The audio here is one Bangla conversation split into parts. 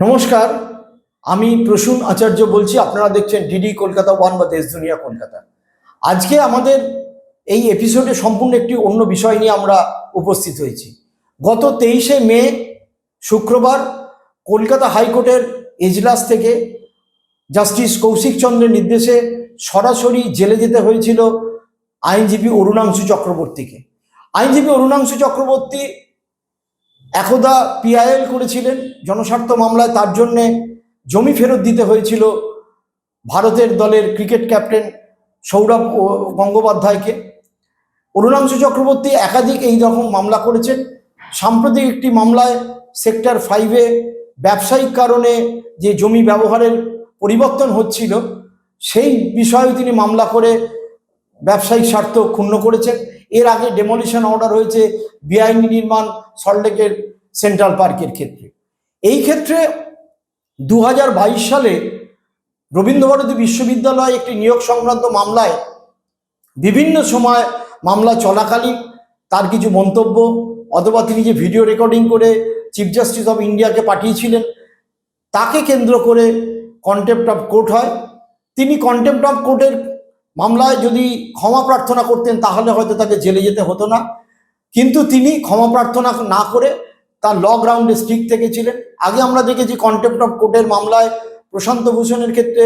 নমস্কার, আমি প্রসূন আচার্য বলছি, আপনারা দেখছেন ডিডি কলকাতা ওয়ান বা দেশ দুনিয়া কলকাতা। আজকে আমাদের এই এপিসোডে সম্পূর্ণ একটি অন্য বিষয় নিয়ে আমরা উপস্থিত হয়েছি। গত তেইশে মে, শুক্রবার, কলকাতা হাইকোর্টের এজলাস থেকে জাস্টিস কৌশিক চন্দ্রের নির্দেশে সরাসরি জেলে যেতে হয়েছিল আইনজীবী অরুণাংশু চক্রবর্তীকে। আইনজীবী অরুণাংশু চক্রবর্তী একদা পিআইএল করেছিলেন জনস্বার্থ মামলায়, তার জন্যে জমি ফেরত দিতে হয়েছিল ভারতের দলের ক্রিকেট ক্যাপ্টেন সৌরভ গঙ্গোপাধ্যায়কে। অরুণাংশু চক্রবর্তী একাধিক এই রকম মামলা করেছেন। সাম্প্রতিক একটি মামলায় সেক্টর ফাইভে ব্যবসায়িক কারণে যে জমি ব্যবহারের পরিবর্তন হচ্ছিল, সেই বিষয়ে তিনি মামলা করে ব্যবসায়িক স্বার্থ ক্ষুণ্ণ করেছেন। এর আগে ডেমোলিশন অর্ডার হয়েছে বেআইনি নির্মাণ সল্টলেকের সেন্ট্রাল পার্কের ক্ষেত্রে। এই ক্ষেত্রে দু হাজার বাইশ সালে রবীন্দ্রভারতী বিশ্ববিদ্যালয় একটি নিয়োগ সংক্রান্ত মামলায় বিভিন্ন সময় মামলা চলাকালীন তার কিছু মন্তব্য অথবা তিনি যে ভিডিও রেকর্ডিং করে চিফ জাস্টিস অফ ইন্ডিয়াকে পাঠিয়েছিলেন, তাকে কেন্দ্র করে কন্টেম্প্ট অফ কোর্ট হয়। তিনি কন্টেম্প্ট অফ কোর্টের মামলায় যদি ক্ষমা প্রার্থনা করতেন, তাহলে হয়তো তাকে জেলে যেতে হতো না। কিন্তু তিনি ক্ষমা প্রার্থনা না করে তার ল গ্রাউন্ডে স্ট্রিক থেকেছিলেন। আগে আমরা দেখেছি কন্টেম্প্ট অফ কোর্টের মামলায় প্রশান্ত ভূষণের ক্ষেত্রে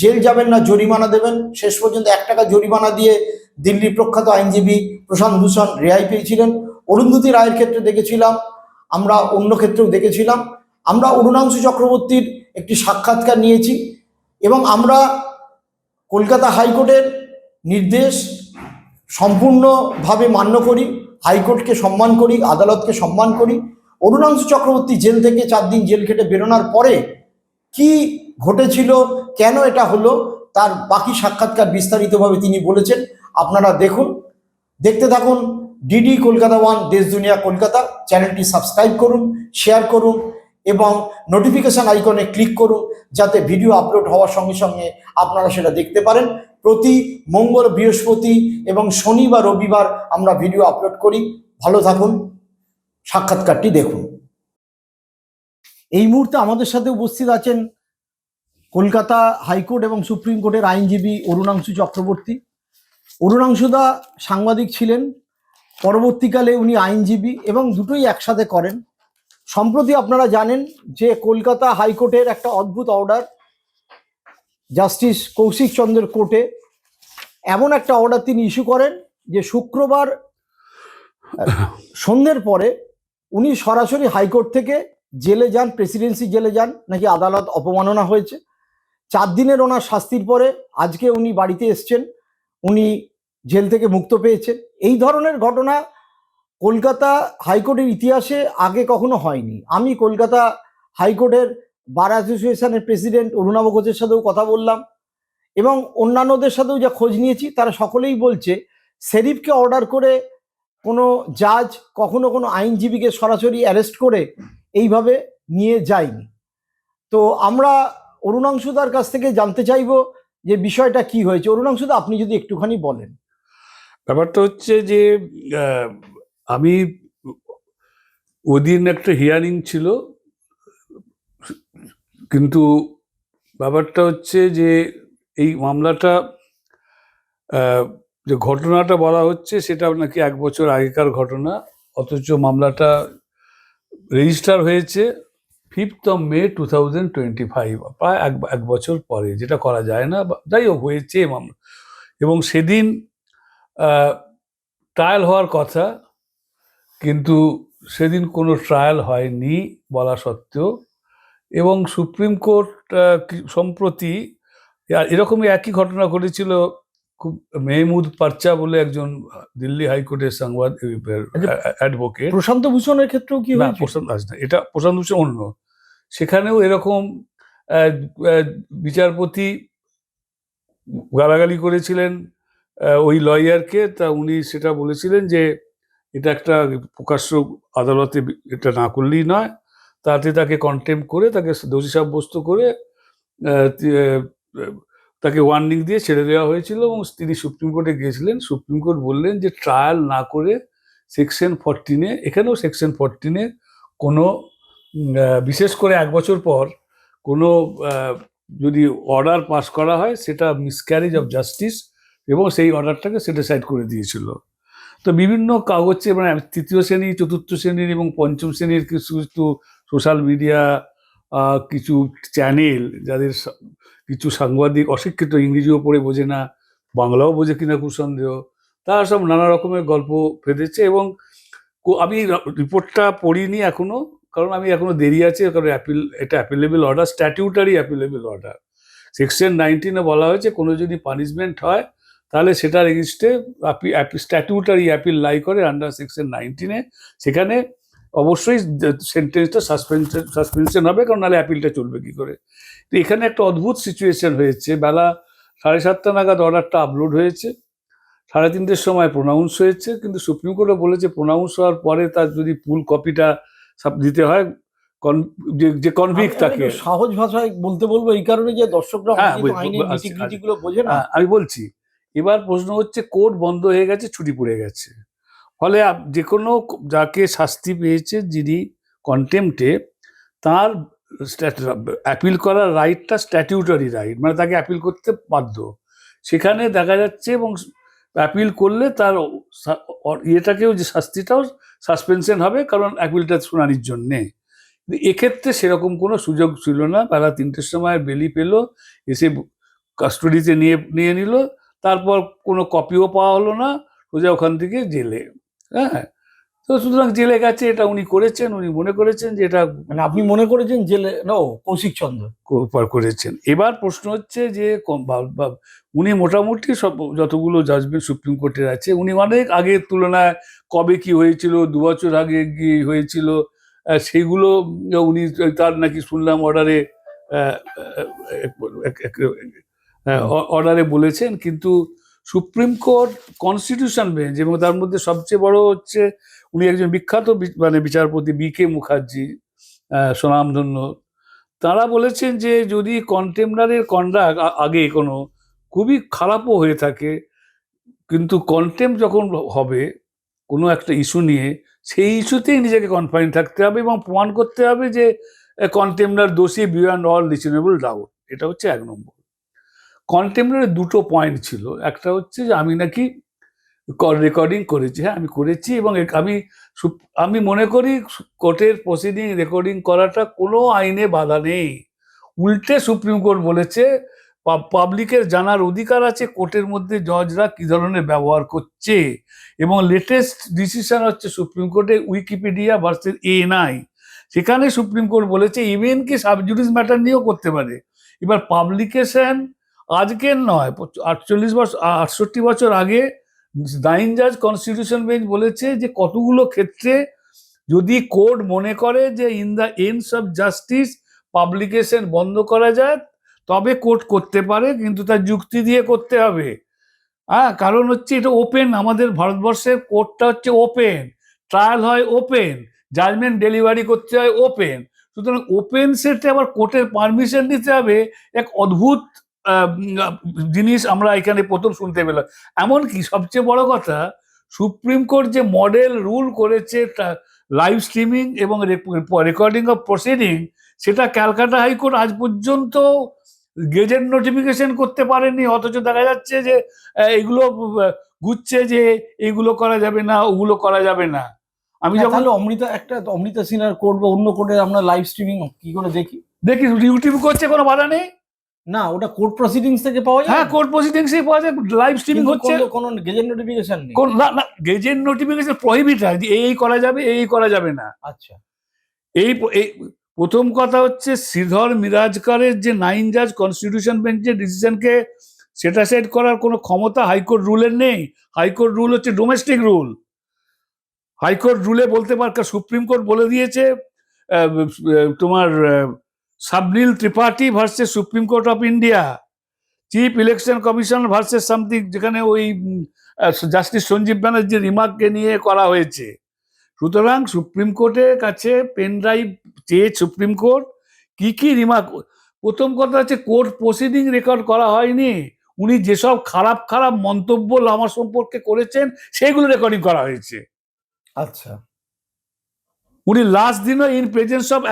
জেল যাবেন না, জরিমানা দেবেন। শেষ পর্যন্ত এক টাকা জরিমানা দিয়ে দিল্লি প্রখ্যাত আইনজীবী প্রশান্ত ভূষণ রেহাই পেয়েছিলেন। অরুন্ধতী রায়ের ক্ষেত্রে দেখেছিলাম, আমরা অন্য ক্ষেত্রেও দেখেছিলাম। আমরা অরুণাংশু চক্রবর্তীর একটি সাক্ষাৎকার নিয়েছি এবং আমরা কলকাতা হাইকোর্টের নির্দেশ সম্পূর্ণভাবে মান্য করি, হাইকোর্টকে সম্মান করি, আদালতকে সম্মান করি। অরুণাংশু চক্রবর্তী জেল থেকে চার দিন জেল খেটে বেরোনোর পরে কি ঘটেছিল, কেন এটা হলো, তার বাকি সাক্ষাৎকার বিস্তারিতভাবে তিনি বলেছেন। আপনারা দেখুন, দেখতে থাকুন, ডিডি কলকাতা ওয়ান, দেশ দুনিয়া কলকাতা, চ্যানেলটি সাবস্ক্রাইব করুন, শেয়ার করুন এবং নোটিফিকেশন আইকনে ক্লিক করুন যাতে ভিডিও আপলোড হওয়ার সঙ্গে সঙ্গে আপনারা সেটা দেখতে পারেন। প্রতি মঙ্গল, বৃহস্পতি এবং শনি বা রবিবার আমরা ভিডিও আপলোড করি। ভালো থাকুন, সাক্ষাৎকারটি দেখুন। এই মুহূর্তে আমাদের সাথে উপস্থিত আছেন কলকাতা হাইকোর্ট এবং সুপ্রিম কোর্টের আইনজীবী অরুণাংশু চক্রবর্তী। অরুণাংশুদা সাংবাদিক ছিলেন, পরবর্তীকালে উনি আইনজীবী এবং দুটোই একসাথে করেন। সম্প্রতি আপনারা জানেন যে কলকাতা হাইকোর্টের একটা অদ্ভুত অর্ডার জাস্টিস কৌশিক চন্দ্রের কোর্টে। এমন একটা অর্ডার তিনি ইস্যু করেন যে শুক্রবার, সন্ধ্যের পরে উনি সরাসরি হাইকোর্ট থেকে জেলে যান, প্রেসিডেন্সি জেলে যান, নাকি আদালত অপমাননা হয়েছে। চার দিনের ওনার শাস্তির পরে আজকে উনি বাড়িতে এসছেন, উনি জেল থেকে মুক্ত পেয়েছেন। এই ধরনের ঘটনা কলকাতা হাইকোর্টের ইতিহাসে আগে কখনো হয়নি। আমি কলকাতা হাইকোর্টের বার অ্যাসোসিয়েশনের প্রেসিডেন্ট অরুণাভ ঘোষের সাথেও কথা বললাম এবং অন্যান্যদের সাথেও যা খোঁজ নিয়েছি, তারা সকলেই বলছে শেরিফকে অর্ডার করে কোনো জাজ কখনো কোনো আইনজীবীকে সরাসরি অ্যারেস্ট করে এইভাবে নিয়ে যায়নি। তো আমরা অরুণাংশুদার কাছ থেকে জানতে চাইব যে বিষয়টা কি হয়েছে। অরুণাংশুদা আপনি যদি একটুখানি বলেন। ব্যাপারটা হচ্ছে যে আমি ওদিন একটা হিয়ারিং ছিল, কিন্তু ব্যাপারটা হচ্ছে যে এই মামলাটা যে ঘটনাটা বলা হচ্ছে সেটা নাকি এক বছর আগেকার ঘটনা, অথচ মামলাটা রেজিস্টার হয়েছে fifth of May two thousand twenty five প্রায় এক এক বছর পরে, যেটা করা যায় না যাই হোক হয়েছে মামলা। এবং সেদিন ট্রায়াল হওয়ার কথা কিন্তু সেদিন কোনো ট্রায়াল হয়নি বলা সত্ত্বেও। এবং সুপ্রিম কোর্ট সম্প্রতি এরকমই একই ঘটনা ঘটেছিল খুব মেহমুদ পারচা বলে একজন দিল্লি হাইকোর্টের সংবাদ অ্যাডভোকেট প্রশান্ত ভূষণের ক্ষেত্রেও কি না প্রশান্ত দাস না এটা প্রশান্ত ভূষণ অন্য। সেখানেও এরকম বিচারপতি গালাগালি করেছিলেন ওই লয়ারকে তা উনি সেটা বলেছিলেন যে এটা একটা প্রকাশ্য আদালতে এটা না করলেই নয়। তাতে তাকে কন্টেম করে, তাকে দোষী সাব্যস্ত করে তাকে ওয়ার্নিং দিয়ে ছেড়ে দেওয়া হয়েছিল এবং তিনি সুপ্রিম কোর্টে গিয়েছিলেন। সুপ্রিম কোর্ট বললেন যে ট্রায়াল না করে সেকশন ফরটিনে এখানেও সেকশন ফরটিনে কোনো বিশেষ করে এক বছর পর কোনো যদি অর্ডার পাস করা হয়, সেটা মিসক্যারেজ অফ জাস্টিস এবং সেই অর্ডারটাকে সেটিসাইড করে দিয়েছিল। তো বিভিন্ন কাগজে মানে তৃতীয় শ্রেণি, চতুর্থ শ্রেণির এবং পঞ্চম শ্রেণির কিছু কিছু সোশ্যাল মিডিয়া কিছু চ্যানেল যাদের কিছু সাংবাদিক অশিক্ষিত ইংরেজিও পড়ে বোঝে না, বাংলাও বোঝে কিনা কুসন্দেহ তারা সব নানা রকমের গল্প ফেলেছে এবং আমি রিপোর্টটা পড়িনি এখনও, কারণ আমি এখনও দেরি আছে, কারণ অ্যাপিল এটা appealable order statutory appealable order section নাইনটিনে বলা হয়েছে, কোনো যদি পানিশমেন্ট হয় তাহলে সেটার এগেনস্টে স্ট্যাটিউটারি অ্যাপিল লাই করে আন্ডার সেকশন নাইনটিনে সেখানে অবশ্যই সেন্টেন্সটা সাসপেনশন সাসপেনশন হবে কারণ নাহলে অ্যাপিলটা চলবে কি করে? তো এখানে একটা অদ্ভুত সিচুয়েশন হয়েছে। বেলা সাড়ে সাতটা নাগাদ অর্ডারটা আপলোড হয়েছে। সাড়ে তিনটের সময় প্রোনাউন্স হয়েছে কিন্তু সুপ্রিম কোর্টও বলেছে প্রোনাউন্স হওয়ার পরে তার যদি ফুল কপিটা সব দিতে হয় যে- যে কনভিক্ট আমি সহজ ভাষায় বলতে বলব এই কারণে যে দর্শকরা হ্যাঁ, আচ্ছা, না। হ্যাঁ, আমি বলছি এবার প্রশ্ন হচ্ছে, কোর্ট বন্ধ হয়ে গেছে, ছুটি পড়ে গেছে। ফলে যে কোনো যাকে শাস্তি পেয়েছে যিনি কন্টেম্পটে তার অ্যাপিল করার রাইটটা স্ট্যাটিউটারি রাইট মানে তাকে অ্যাপিল করতে বাধ্য। সেখানে দেখা যাচ্ছে এবং অ্যাপিল করলে তার ইয়েটাকেও যে শাস্তিটাও সাসপেনশন হবে, কারণ অ্যাপিলটা শুনানির জন্যে। এক্ষেত্রে সেরকম কোনো সুযোগ ছিল না। বেলা তিনটের সময় বেলি পেল, এসে কাস্টডিতে নিয়ে নিয়ে নিল। তারপর কোনো কপিও পাওয়া হলো না সোজা ওখান থেকে জেলে। হ্যাঁ? তো সুতরাং জেলে গেছে এটা উনি করেছেন উনি মনে করেছেন যে এটা মানে আপনি মনে করেছেন জেলে নো কৌশিক চন্দ্র। করেছেন। এবার প্রশ্ন হচ্ছে যে উনি মোটামুটি সব যতগুলো জাজমেন্ট সুপ্রিম কোর্টের আছে উনি অনেক আগের তুলনায় কবে কি হয়েছিল দু বছর আগে কি হয়েছিল আহ, সেইগুলো উনি তার নাকি শুনলাম অর্ডারে অর্ডারে বলেছেন কিন্তু সুপ্রিম কোর্ট কনস্টিটিউশন বেঞ্চ এবং তার মধ্যে সবচেয়ে বড় হচ্ছে উনি একজন বিখ্যাত মানে বিচারপতি বি কে মুখার্জি আহ, স্বনামধন্য। তারা বলেছেন যে যদি কন্টেম্পটারের কন্ডাক্ট আগে কোনো খুবই খারাপও হয়ে থাকে কিন্তু কন্টেম্প যখন হবে কোনো একটা ইস্যু নিয়ে সেই ইস্যুতেই নিজেকে কনফাইন থাকতে হবে এবং প্রমাণ করতে হবে যে কন্টেম্পটার দোষী বিয়ন্ড অল রিজনেবল ডাউট। এটা হচ্ছে এক নম্বর। কন্টেম্পটারের দুটো পয়েন্ট ছিল। একটা হচ্ছে যে আমি নাকি রেকর্ডিং করেছি হ্যাঁ আমি করেছি এবং আমি আমি মনে করি কোর্টের প্রসিডিং রেকর্ডিং করাটা কোনো আইনে বাধা নেই। উল্টে সুপ্রিম কোর্ট বলেছে পাবলিকের জানার অধিকার আছে, কোর্টের মধ্যে জজরা কী ধরনের ব্যবহার করছে? এবং লেটেস্ট ডিসিশন হচ্ছে সুপ্রিম কোর্টে উইকিপিডিয়া ভার্সেস এএনআই সেখানে সুপ্রিম কোর্ট বলেছে ইভেন কি সাবজুডিস ম্যাটার নিয়েও করতে পারে। এবার পাবলিকেশন আজকের নয় আটচল্লিশ বছর আটষট্টি বছর আগে নাইন জাজ কনস্টিটিউশন বেঞ্চ বলেছে যে কতগুলো ক্ষেত্রে যদি কোর্ট মনে করে যে in the ends of justice publication বন্ধ করা যায়, তবে কোর্ট করতে পারে, কিন্তু তার যুক্তি দিয়ে করতে হবে। হ্যাঁ কারণ হচ্ছে এটা ওপেন, আমাদের ভারতবর্ষের কোর্টটা হচ্ছে ওপেন, ট্রায়াল হয় ওপেন, জাজমেন্ট ডেলিভারি করতে হয় ওপেন। সুতরাং ওপেন সেটে আবার কোর্টের পারমিশন নিতে হবে, এক অদ্ভুত জিনিস আমরা এখানে প্রথম শুনতে পেলাম। এমনকি সবচেয়ে বড় কথা সুপ্রিম কোর্ট যে মডেল রুল করেছে লাইভ স্ট্রিমিং এবং রেকর্ডিং অফ প্রসিডিং সেটা ক্যালকাটা হাইকোর্ট আজ পর্যন্ত গেজেট নোটিফিকেশন করতে পারেনি। অথচ দেখা যাচ্ছে যে এগুলো গুচ্ছে যে এগুলো করা যাবে না ওগুলো করা যাবে না। আমি হ্যাঁ, যখন অমৃতা একটা অমৃতা সিনহার কোর্ট বা অন্য কোর্টে আমরা লাইভ স্ট্রিমিং কি করে দেখি? দেখি ইউটিউব করছে কোনো বাধা নেই? না ওটা কোর্ট প্রসিডিংস থেকে পাওয়া যায়? হ্যাঁ কোর্ট প্রসিডিংসে পাওয়া যায় লাইভ স্ট্রিমিং হচ্ছে। কোনো- কোনো গেজেট নোটিফিকেশন নেই। কোন- না না গেজেট নোটিফিকেশন প্রহিবিট হয় এই এই করা যাবে এই করা যাবে না। আচ্ছা। এই প্রথম কথা হচ্ছে শ্রীধর মিরাজকারের যে নাইন জাজ কনস্টিটিউশন বেঞ্চের ডিসিশনকে সেটা সেট করার কোনো ক্ষমতা হাইকোর্ট রুলের নেই। হাইকোর্ট রুল হচ্ছে ডোমেস্টিক রুল হাইকোর্ট রুলে বলতে পার সুপ্রিম কোর্ট বলে দিয়েছে তোমার Sabnil Tripathi versus supreme court of India chief election commission versus something যেখানে ওই জাস্টিস সঞ্জীব ব্যানার্জির রিমার্ককে নিয়ে করা হয়েছে। সুতরাং সুপ্রিম কোর্টের কাছে পেন ড্রাইভ চেয়ে সুপ্রিম কোর্ট কি কি রিমার্ক প্রথম কথা হচ্ছে কোর্ট প্রসিডিং রেকর্ড করা হয়নি। উনি যেসব খারাপ খারাপ মন্তব্য লামা সম্পর্কে করেছেন, সেগুলো রেকর্ডিং করা হয়েছে। আচ্ছা। উনি লাস্ট দিনও in presence of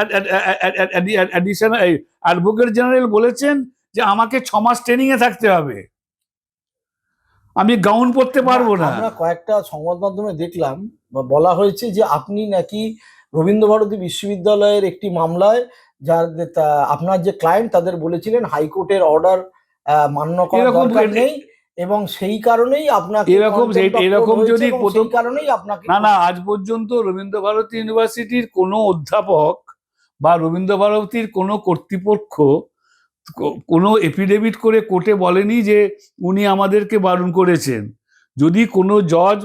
additional advocate general বলেছেন যে আমাকে ছ মাস ট্রেনিং এ থাকতে হবে। আমি গাউন পরতে পারব না। আমরা কয়েকটা সংবাদ মাধ্যমে দেখলাম বলা হয়েছে যে আপনি নাকি রবীন্দ্রভারতী বিশ্ববিদ্যালয়ের একটি মামলায় যার আপনার যে ক্লায়েন্ট তাদের বলেছিলেন হাইকোর্টের অর্ডার মান্য এরকম দরকার নেই। এবং সেই কারণেই আপনাকে এরকম এরকম যদি প্রথম- কারণেই আপনাকে না না আজ পর্যন্ত রবীন্দ্র ভারতী ইউনিভার্সিটির কোনো অধ্যাপক বা রবীন্দ্র ভারতীর কোনো কর্তৃপক্ষ কোনো এফিডেভিট করে কোর্টে বলেনি যে উনি আমাদেরকে বারণ করেছেন। যদি কোনো জজ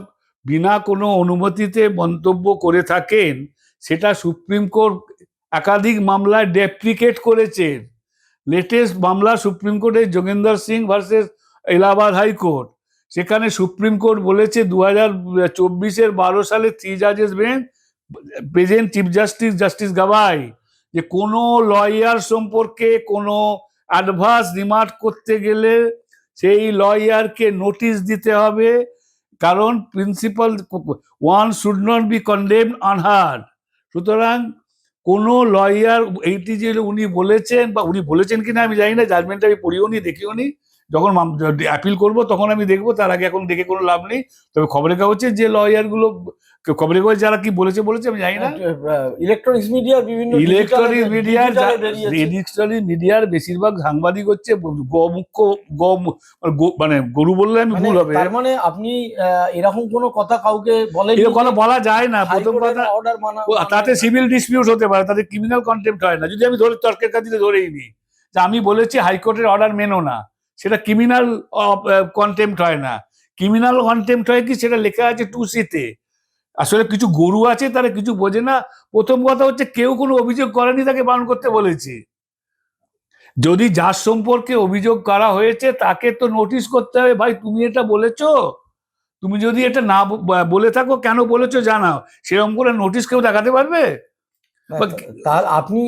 বিনা কোনো অনুমতিতে মন্তব্য করে থাকেন সেটা সুপ্রিম কোর্ট একাধিক মামলায় ডেপ্রিকেট করেছেন লেটেস্ট মামলা সুপ্রিম কোর্টে Yogender Singh versus Allahabad high court সেখানে সুপ্রিম কোর্ট বলেছে দু হাজার চব্বিশের বারো সালে three জাজেস bench present chief justice justice Gavai যে কোনো লয়ার সম্পর্কে কোনো অ্যাডভান্স রিমার্ক করতে গেলে সেই লয়ারকে নোটিশ দিতে হবে, কারণ principle one should not be condemned unheard সুতরাং কোনো লয়ার এইটি যে উনি বলেছেন বা উনি বলেছেন কিনা আমি জানি না জাজমেন্টটা আমি পড়িও নি, দেখিও নি যখন অ্যাপিল করব তখন আমি দেখব তার আগে এখন দেখে কোনো লাভ নেই। তবে খবরের কাগজে যে লয়ারগুলো খবরের কাগজ যারা কি বলেছে বলেছে আমি জানি না। ইলেকট্রনিক্স মিডিয়ার বিভিন্ন ইলেকট্রনিক digital- মিডিয়ার ইলেকট্রনিক মিডিয়ার বেশিরভাগ সাংবাদিক হচ্ছে গোমুখ্য গো গো- মানে গরু বললে আমি মানে ভুল হবে। তার মানে আপনি এরকম কোনো কথা কাউকে বলেন এরকম কথা বলা যায় না। প্রথম কথা অর্ডার মানা তাতে সিভিল ডিসপিউট হতে পারে তাতে ক্রিমিনাল কন্টেম্পট হয় না। যদি আমি ধরে তর্কের কাছে ধরেই নিই যে আমি বলেছি হাইকোর্টের অর্ডার মেনো না সেটা ক্রিমিনাল কন্টেম্পট হয় না। ক্রিমিনাল কন্টেম্পট হয় কি? সেটা লেখা আছে টু সিতে আসলে কিছু গরু আছে, তারা কিছু বোঝে না। প্রথম কথা হচ্ছে কেউ কোনো অভিযোগ করেনি তাকে বারণ করতে বলেছি। যদি যার সম্পর্কে অভিযোগ করা হয়েছে, তাকে তো নোটিশ করতে হবে, ভাই, তুমি এটা বলেছ? তুমি যদি এটা না বলে থাকো, কেন বলেছ জানাও। সেরকম করে নোটিশ কেউ দেখাতে পারবে? তার আপনি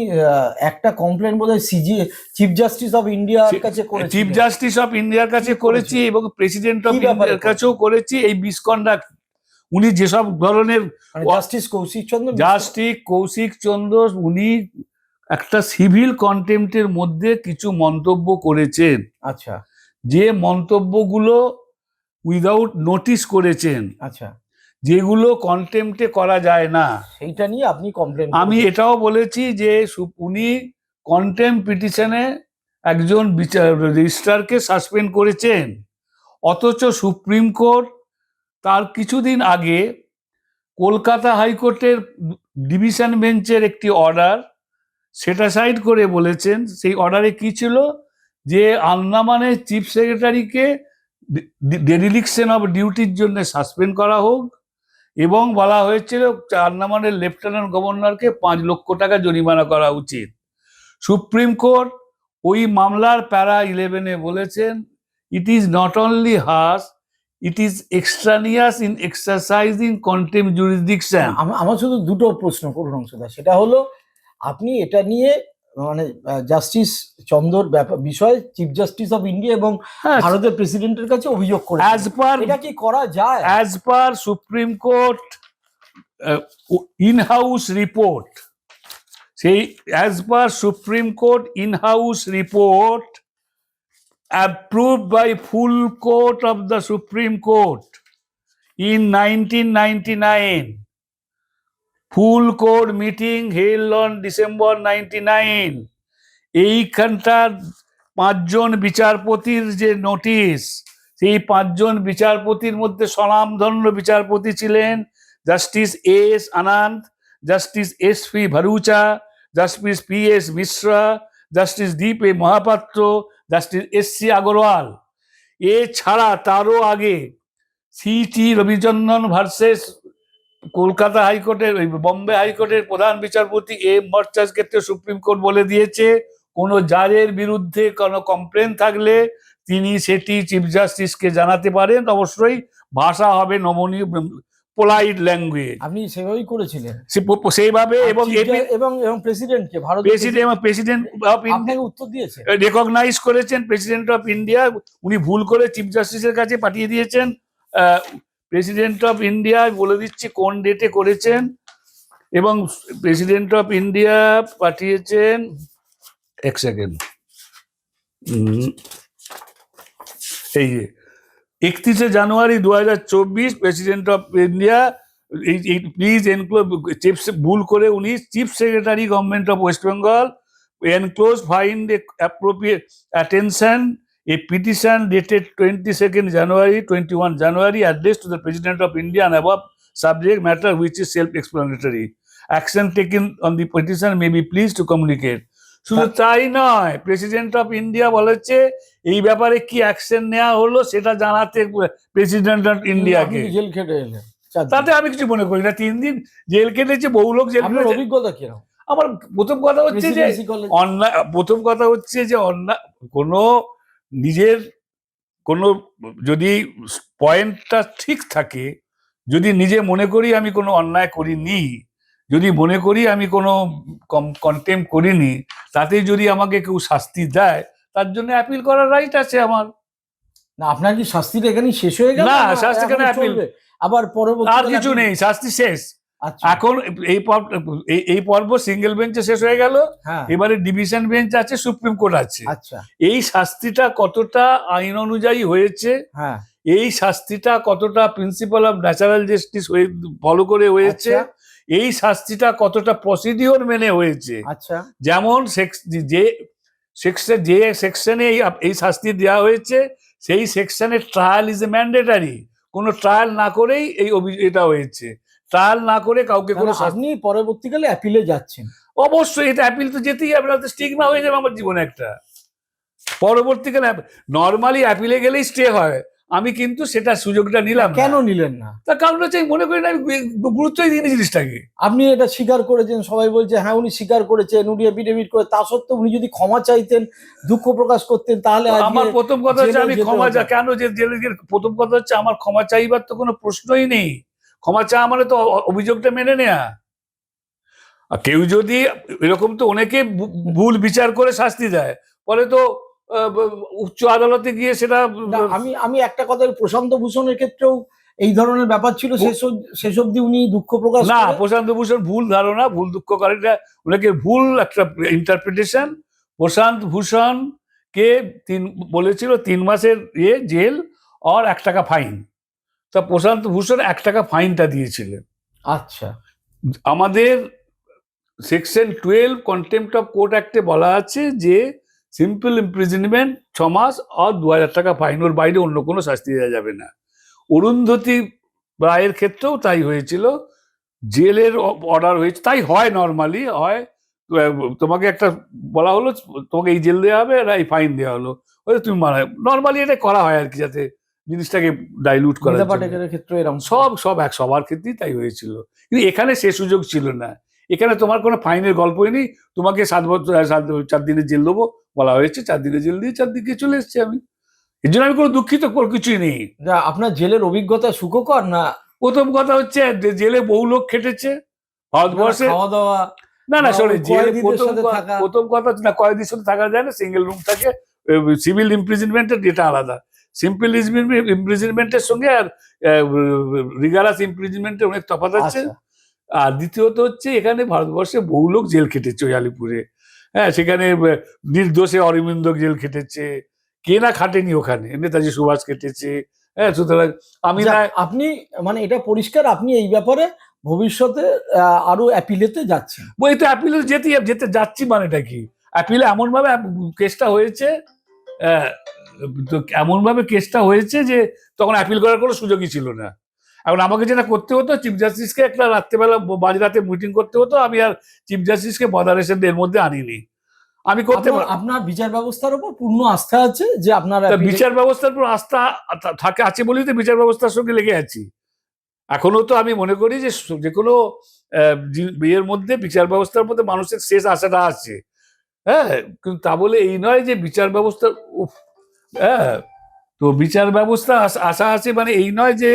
একটা কমপ্লেন বোধহয় সিজি চিফ জাস্টিস অফ ইন্ডিয়ার কাছে চিফ জাস্টিস অফ ইন্ডিয়ার কাছে করেছি এবং প্রেসিডেন্ট অফ ইন্ডিয়ার কাছেও করেছি এই মিসকন্ডাক্ট উনি যেসব ধরনের জাস্টিস কৌশিক চন্দ্র জাস্টিস কৌশিক চন্দ্র উনি একটা সিভিল কন্টেম্পটের মধ্যে কিছু মন্তব্য করেছেন। আচ্ছা। যে মন্তব্যগুলো উইদাউট নোটিশ করেছেন। আচ্ছা। যেগুলো কন্টেম্পটে করা যায় না। সেইটা নিয়ে আপনি কমপ্লেন আমি এটাও বলেছি যে উনি কন্টেম পিটিশনে একজন বিচার রেজিস্ট্রারকে সাসপেন্ড করেছেন। অথচ সুপ্রিম কোর্ট তার কিছুদিন আগে কলকাতা হাইকোর্টের ডিভিশন বেঞ্চের একটি অর্ডার সেটা সাইড করে বলেছেন। সেই অর্ডারে কি ছিল? যে আন্দামানের চিফ সেক্রেটারিকে ডেডিলিকশন অফ ডিউটির জন্য সাসপেন্ড করা হোক এবং বলা হয়েছিল আন্দামানের লেফটেন্যান্ট গভর্নরকে পাঁচ লক্ষ টাকা জরিমানা করা উচিত। সুপ্রিম কোর্ট ওই মামলার প্যারা ইলেভেনে বলেছেন it is not only harsh it is extraneous in exercising contempt jurisdiction আমা- আমার শুধু দুটো প্রশ্ন করুন অংশদা। সেটা হলো, আপনি এটা নিয়ে মানে জাস্টিস চন্দর বিষয়ে চিফ জাস্টিস অফ ইন্ডিয়া এবং ভারতের প্রেসিডেন্টের কাছে অভিযোগ করে অ্যাজ পার এটা কি করা যায়? As per supreme court in house report সেই as per supreme court in house report approve by full court of the supreme court in nineteen ninety nine Full court meeting held December December 99. এইখানটার পাঁচজন বিচারপতির যে নোটিশ, সেই পাঁচজন বিচারপতির মধ্যে স্বনামধন্য বিচারপতি ছিলেন justice S Anand, justice S P Bharucha, justice P S Mishra, justice Deep A Mohapatra, justice S C Agarwal এছাড়া তারও আগে C T Ravichandran versus Kolkata হাইকোর্টের ওই বম্বে হাইকোর্টের প্রধান বিচারপতি এম ভট্টাচার্য ক্ষেত্রে সুপ্রিম কোর্ট বলে দিয়েছে কোনো জাজের বিরুদ্ধে কোনো কমপ্লেন থাকলে তিনি সেটি চিফ জাস্টিসকে জানাতে পারেন। অবশ্যই ভাষা হবে নমনীয় পোলাইট ল্যাঙ্গুয়েজ আপনি সেভাবেই করেছিলেন। সেইভাবে এবং এবং এবং প্রেসিডেন্টকে Bharat president president of India উত্তর দিয়েছে। রেকগনাইজ করেছেন প্রেসিডেন্ট অফ ইন্ডিয়া উনি ভুল করে চিফ জাস্টিসের কাছে পাঠিয়ে দিয়েছেন। প্রেসিডেন্ট অফ ইন্ডিয়া বলে দিচ্ছি কোন ডেটে করেছেন? এবং প্রেসিডেন্ট অফ ইন্ডিয়া পাঠিয়েছেন এক সেকেন্ড এই যে, একত্রিশে জানুয়ারি দু হাজার চব্বিশ প্রেসিডেন্ট অফ ইন্ডিয়া এই প্লিজ এনক্লোজ চিফ ভুল করে উনি chief secretary government of West Bengal enclose find appropriate attention a petition dated 22nd January, 21 January, addressed to the President of India and above subject matter which is self-explanatory. Action taken on the petition may be pleased to communicate. শুধু তাই নয় প্রেসিডেন্ট অফ ইন্ডিয়া বলেছে এই ব্যাপারে কি অ্যাকশন নেওয়া হলো সেটা জানাতে প্রেসিডেন্ট অফ ইন্ডিয়াকে জেল খেটে এলেন তাতে আমি কিছু মনে করি না তিন দিন জেল কেটেছে বহু লোক জেল আপনার অভিজ্ঞতা কীরকম আমার প্রথম কথা হচ্ছে যে অন্যায় প্রথম কথা হচ্ছে যে অন্যায় কোনো নিজের কোনো যদি পয়েন্টটা ঠিক থাকে যদি নিজে মনে করি আমি কোনো অন্যায় করিনি যদি মনে করি আমি কোনো কন্টেম করিনি তাতে যদি আমাকে কেউ শাস্তি দেয় তার জন্য অ্যাপিল করার রাইট আছে আমার। না আপনার কি শাস্তিটা এখানে শেষ হয়ে গেল? না, শাস্তি এখনও এখানে appeal। আবার পরবর্তী আর কিছু নেই শাস্তি শেষ। এখন এই পর্ব এই- পর্ব সিঙ্গেল বেঞ্চে শেষ হয়ে গেল। হ্যাঁ। এবারে ডিভিশন বেঞ্চ আছে সুপ্রিম কোর্ট আছে। আচ্ছা। এই শাস্তিটা কতটা আইন অনুযায়ী হয়েছে? হ্যাঁ। এই শাস্তিটা কতটা principle of natural justice follow করে হয়েছে? আচ্ছা। এই শাস্তিটা কতটা প্রসিডিওর মেনে হয়েছে? আচ্ছা। যেমন যে সেকশন যে সেকশনে এই শাস্তি দেওয়া হয়েছে সেই সেকশনে ট্রায়াল ইজ এ ম্যান্ডেটারি কোনো ট্রায়াল না করেই এই এটা হয়েছে। ট্রায়াল না করে কাউকে কোনো আপনি পরবর্তীকালে অ্যাপিলে যাচ্ছেন। অবশ্যই এটা অ্যাপিল তো যেতেই হবে না স্টিগমা হয়ে যাবে আমার জীবনে একটা। পরবর্তীকালে নর্মালি অ্যাপিলে গেলেই স্টে হয়। আমি কিন্তু সেটা সুযোগটা নিলাম কেন নিলেন না? তার কারণ হচ্ছে আমি মনে করি না আমি গুরুত্বই দিইনি জিনিসটাকে। আপনি এটা স্বীকার করেছেন সবাই বলছে হ্যাঁ উনি স্বীকার করেছেন উনি এফিডেভিট করে তা সত্ত্বেও উনি যদি ক্ষমা চাইতেন দুঃখ প্রকাশ করতেন তাহলে আমার প্রথম কথা হচ্ছে আমি ক্ষমা কেন যে জেলে প্রথম কথা হচ্ছে আমার ক্ষমা চাইবার তো কোনো প্রশ্নই নেই। ক্ষমা চাওয়া মানে তো অভিযোগটা মেনে নেয়া। আর কেউ যদি এরকম তো অনেকে ভুল বিচার করে শাস্তি দেয়। পরে তো উচ্চ আদালতে গিয়ে সেটা আমি আমি একটা কথা প্রশান্ত ভূষণের ক্ষেত্রেও এই ধরনের ব্যাপার ছিল। শেষ শেষ অব্দি উনি দুঃখ প্রকাশ না প্রশান্ত ভূষণ ভুল ধারণা ভুল দুঃখকারীরা ওনাকে ভুল একটা ইন্টারপ্রিটেশন প্রশান্ত ভূষণ কে তিন বলেছিল তিন মাসের ইয়ে জেল আর এক টাকা ফাইন তা প্রশান্ত ভূষণ এক টাকা ফাইনটা দিয়েছিলেন। আচ্ছা। আমাদের section twelve contempt of court অ্যাক্টে বলা আছে যে সিম্পল ইমপ্রিজনমেন্ট ছ মাস আর দু হাজার টাকা ফাইন ওর বাইরে অন্য কোনো শাস্তি দেওয়া যাবে না। অরুন্ধতী রায়ের ক্ষেত্রেও তাই হয়েছিল। জেলের অর্ডার হয়েছে তাই হয় নর্মালি হয় তোমাকে একটা বলা হলো তোমাকে এই জেল দেওয়া হবে আর এই ফাইন দেওয়া হলো। তুমি মারা নর্মালি এটা করা হয় আর কি যাতে জিনিসটাকে ডাইলুট করা ক্ষেত্রে এরকম সব সব এক সবার ক্ষেত্রেই তাই হয়েছিল। কিন্তু এখানে সে সুযোগ ছিল না। এখানে তোমার কোনো ফাইনের গল্পই নেই। তোমাকে সাত বছর সাত চার দিনের জেল দেবো বলা হয়েছে। চার দিনের জেল দিয়ে চার দিকে চলে এসেছি আমি। এর জন্য আমি কোনো দুঃখিত কোনো কিছুই নেই। আপনার জেলের অভিজ্ঞতা সুখকর না? প্রথম কথা হচ্ছে জেলে বহু লোক খেটেছে। ভারতবর্ষে খাওয়া দাওয়া না না শোনে জেল প্রথম কথা না কয়েদির সাথে থাকা যায় না। সিঙ্গেল রুম থাকে। সিভিল ইমপ্রিজনমেন্টের যেটা আলাদা। সিম্পল ইমপ্রিজনমেন্টের সঙ্গে আর রিগারাস ইমপ্রিজনমেন্টের অনেক তফাৎ আছে। আচ্ছা। আর দ্বিতীয়ত হচ্ছে এখানে ভারতবর্ষে বহু লোক জেল খেটেছে ওই আলিপুরে। হ্যাঁ সেখানে নির্দোষে অরবিন্দ জেল খেটেছে। কে না খাটেনি ওখানে? নেতাজি সুভাষ খেটেছে। হ্যাঁ সুতরাং আমি না আপনি মানে এটা পরিষ্কার আপনি এই ব্যাপারে ভবিষ্যতে আরও অ্যাপিলেতে যাচ্ছেন। বই তো অ্যাপিলে যেতে যেতে যাচ্ছি মানেটা কি? অ্যাপিলে এমন ভাবে কেসটা হয়েছে তো এমন ভাবে কেসটা হয়েছে যে তখন অ্যাপিল করার কোনো সুযোগই ছিল না। এখন আমাকে যেটা করতে হতো চিফ জাস্টিসকে একটা রাত্রেবেলা মাঝরাতে মিটিং করতে হতো আমি আর চিফ জাস্টিসকে মডারেশন এর মধ্যে আনিনি। আমি করতে আপনার- বিচার ব্যবস্থার উপর পূর্ণ আস্থা আছে যে আপনার বিচার ব্যবস্থার উপর আস্থা থাকে আছে বলেই তো বিচার ব্যবস্থার সঙ্গে লেগে আছি। এখনও তো আমি মনে করি যে যে কোনো জি- মধ্যে বিচার ব্যবস্থার মধ্যে মানুষের শেষ আশাটা আছে। হ্যাঁ কিন্তু তা বলে এই নয় যে বিচার ব্যবস্থা উফ, হ্যাঁ তো বিচার ব্যবস্থা আশ- আছে মানে এই নয় যে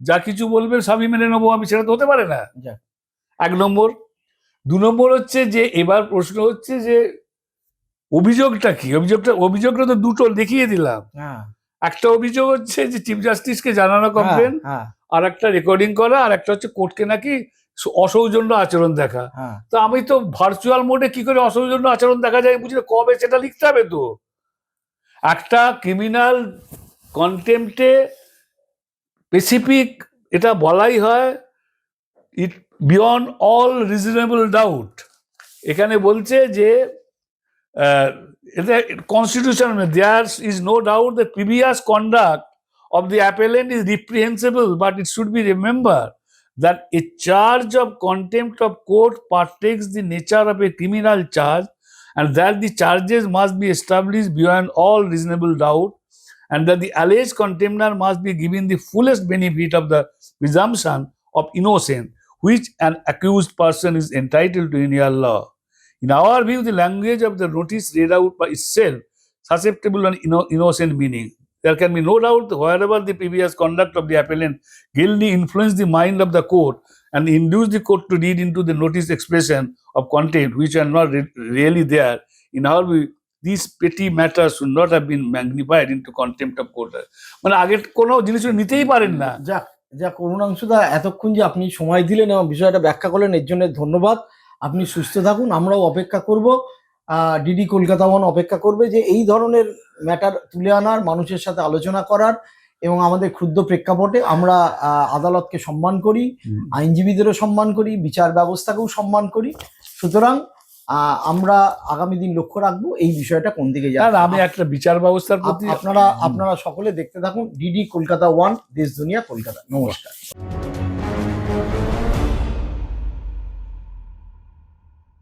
যা কিছু বলবেন সবই মেনে নেব আমি সেটা তো হতে পারে না। এক নম্বর। দু নম্বর হচ্ছে যে এবার প্রশ্ন হচ্ছে যে অভিযোগটা কি? অভিযোগটা অভিযোগটা তো দুটো দেখিয়ে দিলাম। হ্যাঁ। একটা অভিযোগ হচ্ছে যে চিফ জাস্টিসকে জানানো কমপ্লেন আর একটা রেকর্ডিং করা আর একটা হচ্ছে কোর্টকে নাকি অসৌজন্য আচরণ দেখা। হ্যাঁ। তো আমি তো ভার্চুয়াল মোডে কি করে অসৌজন্য আচরণ দেখা যায় বুঝলে? কবে সেটা লিখতে হবে তো? একটা ক্রিমিনাল কন্টেম্পটে স্পেসিফিক এটা বলাই হয় it beyond all reasonable doubt এখানে বলছে যে এটা constitution there is no doubt the previous conduct of the appellant is reprehensible but it should be remember that a charge of contempt of court partakes the nature of a criminal charge and that the charges must be established beyond all reasonable doubt and that the alleged contemptor must be given the fullest benefit of the presumption of innocence which an accused person is entitled to in your law. In our view, the language of the notice read out by itself susceptible inno- innocent meaning. There can be no doubt that wherever the previous conduct of the appellant guilty influenced the mind of the court and induced the court to read into the notice expression of content which are not re- really there. In our view, these petty matters should not have been magnified into contempt of court. মানে আগে কোনো জিনিস নিতেই পারেন না যাক যাক করুণাংশুদা এতক্ষণ যে আপনি সময় দিলেন এবং বিষয়টা ব্যাখ্যা করলেন এর জন্য ধন্যবাদ আপনি সুস্থ থাকুন আমরাও অপেক্ষা করব ডিডি কলকাতা ওয়ান অপেক্ষা করবে যে এই ধরনের ম্যাটার তুলে আনার মানুষের সাথে আলোচনা করার এবং আমাদের ক্ষুদ্র প্রেক্ষাপটে আমরা আদালতকে সম্মান করি আইনজীবীদেরও সম্মান করি বিচার ব্যবস্থাকেও সম্মান করি সুতরাং আমরা আগামী দিন লক্ষ্য রাখব এই বিষয়টা কোন দিকে যাবে আমি একটা বিচার ব্যবস্থার প্রতি আপনারা আপনারা সকলে দেখতে থাকুন। ডিডি কলকাতা ওয়ান দেশ দুনিয়া কলকাতা। নমস্কার।